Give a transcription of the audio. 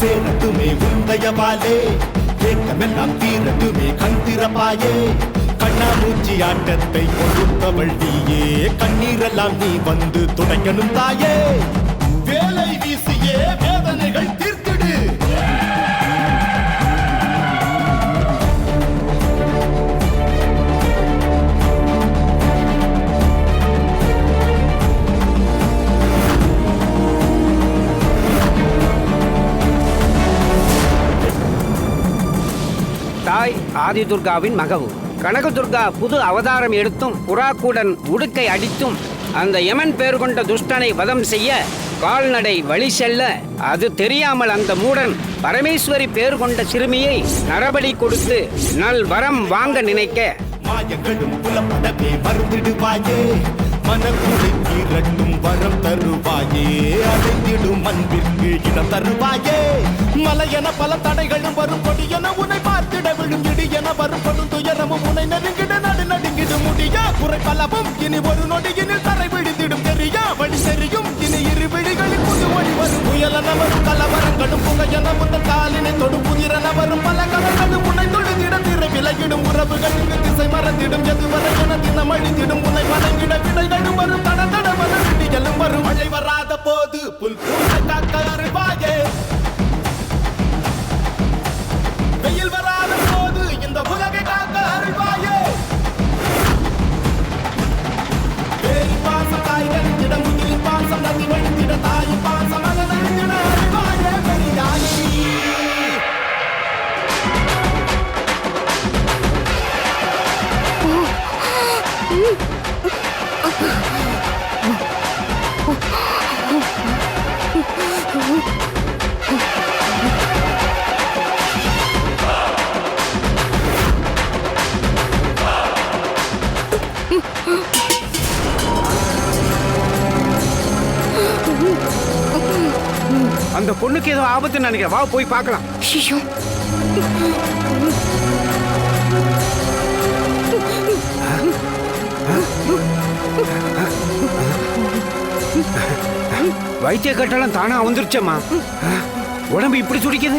சேரட்டுமே உந்தையவாலே ஏக்கமெல்லாம் தீரட்டுமே கண் திறப்பாயே கண்ணா மூச்சி ஆட்டத்தை கொடுத்தவள் நீயே கண்ணீரெல்லாம் நீ வந்து துடைக்கணும் தாயே. வேலை வீசியே வேதனைகள் தாய் ஆதி துர்காவின் மகவு. கனகதுர்கா புது அவதாரம் எடுத்தும் புறாக்குடன் உடுக்கை அடித்தும் அந்த யமன் பேர் கொண்ட துஷ்டனை வதம் செய்ய கால்நடை வழி செல்ல அது தெரியாமல் அந்த மூடன் பரமேஸ்வரி பேர் கொண்ட சிறுமியை நரபலி கொடுத்து நல் வரம் வாங்க நினைக்க. மாயங்களும் வரம் தருவாயே அடைந்திடும் அன்பிற்கு இடம் தருவாயே. மலையென பல தடைகளும் வரும் கொடியென உனைப்பா என வரும் துயரமும் உனை நெருங்கிட நடு நடுங்கிடும் முடியா? குறை பலவும் இனி ஒரு நொடியினில் தரை விழுந்திடும் தெரியா? வழி தெரியும் இனி இரு விழிகளில் புது வழி வரும். புயலென வரும் கலவரங்களும் புகையென முந்த காலினை தொடும். புதிரென வரும் பல கலங்களும் உன்னை தொழுதிட திரை விலகிடும் உறவுகளுக்கு திசை மறந்திடும். எதுவரை என தினம் அழிந்திடும். உன்னை வணங்கிட விடைகளும் வரும் தட தட வரும். வரும் மழை வராத போது புல் புல் அந்த பொண்ணுக்கு ஏதோ ஆபத்து நினைக்கிறேன். வா போய் பார்க்கலாம். ஐயோ. வைத்திய கட்டணம் தானா வந்துருச்சம்மா. உடம்பு இப்படி துடிக்குது